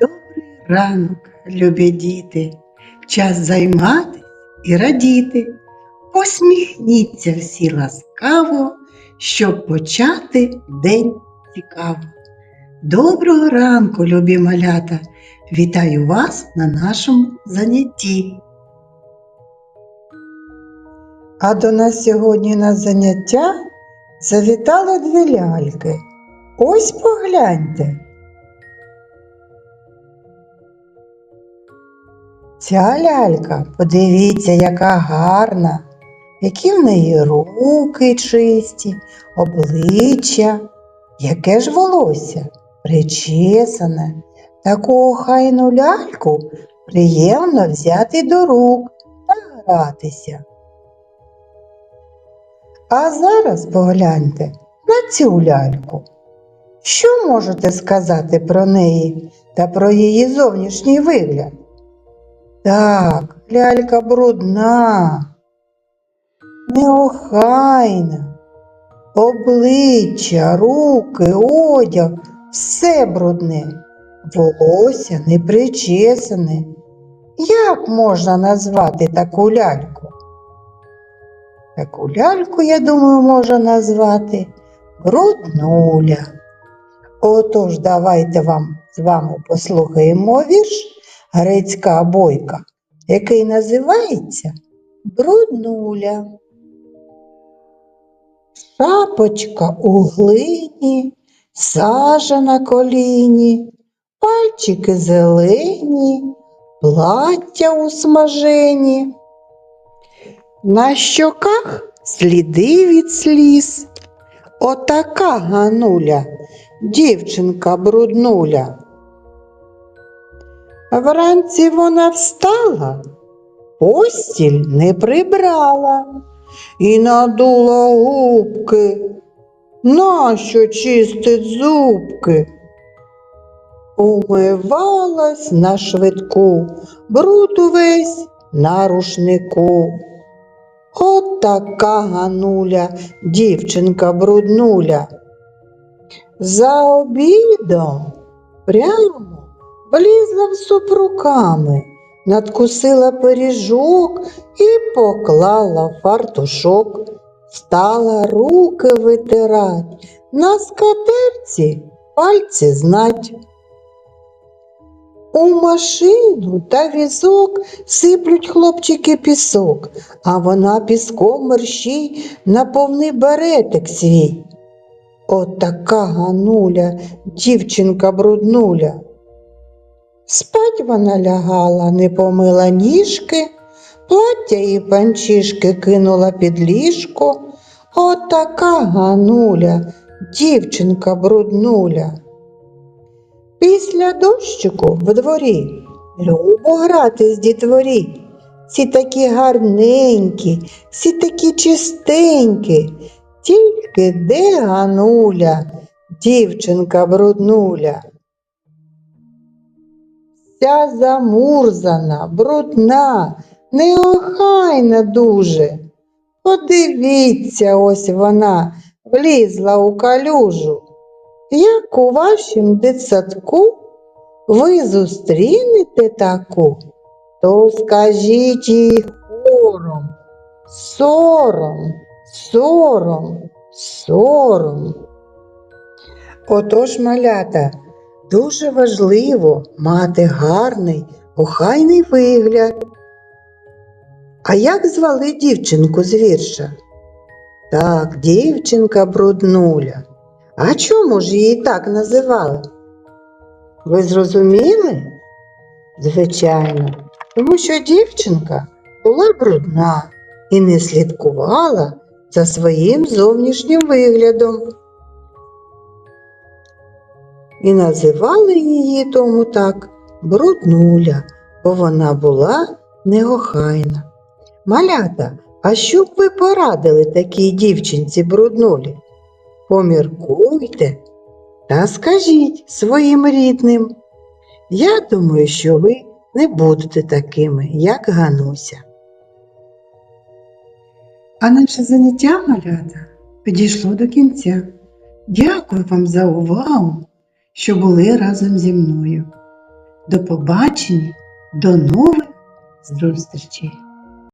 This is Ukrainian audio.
Добрий ранок, любі діти, час займатись і радіти. Посміхніться всі ласкаво, щоб почати день цікаво. Доброго ранку, любі малята! Вітаю вас на нашому занятті. А до нас сьогодні на заняття завітали дві ляльки. Ось погляньте. Ця лялька, подивіться, яка гарна, які в неї руки чисті, обличчя, яке ж волосся причесане. Таку охайну ляльку приємно взяти до рук та гратися. А зараз погляньте на цю ляльку. Що можете сказати про неї та про її зовнішній вигляд? Так, лялька брудна, неохайна, обличчя, руки, одяг все брудне, волосся не причесане. Як можна назвати таку ляльку? Таку ляльку, я думаю, можна назвати бруднуля. Отож, давайте вам з вами послухаємо вірш Грецька бойка, який називається Бруднуля. Шапочка у глині, сажа на коліні, пальчики зелені, плаття у смажені. На щоках сліди від сліз. Отака гануля, дівчинка бруднуля. Вранці вона встала, постіль не прибрала і надула губки. Нащо чистить зубки? Умивалась на швидку, бруд увесь на рушнику. От така гануля, дівчинка бруднуля. За обідом прямо влізла в суп руками, надкусила пиріжок і поклала фартушок, стала руки витирать, на скатерці пальці знать. У машину та візок сиплють хлопчики пісок, а вона піском мерщій на повний беретик свій. От гануля, дівчинка бруднуля. Спать вона лягала, не помила ніжки, плаття і панчішки кинула під ліжко. От така гануля, дівчинка бруднуля. Після дощику в дворі любо грати з дітворі. Всі такі гарненькі, всі такі чистенькі, тільки де гануля, дівчинка бруднуля. Вся замурзана, брудна, неохайна дуже. Подивіться, ось вона влізла у калюжу. Як у вашім дитсадку ви зустрінете таку, то скажіть їй хором, сором, сором, сором. Отож, малята, дуже важливо мати гарний, охайний вигляд. А як звали дівчинку з вірша? Так, дівчинка бруднуля. А чому ж її так називали? Ви зрозуміли? Звичайно, тому що дівчинка була брудна і не слідкувала за своїм зовнішнім виглядом. І називали її тому так бруднуля, бо вона була неохайна. Малята, а що б ви порадили такій дівчинці бруднулі? Поміркуйте та скажіть своїм рідним. Я думаю, що ви не будете такими, як Гануся. А наше заняття малята підійшло до кінця. Дякую вам за увагу що були разом зі мною. До побачення, до нових зустрічей!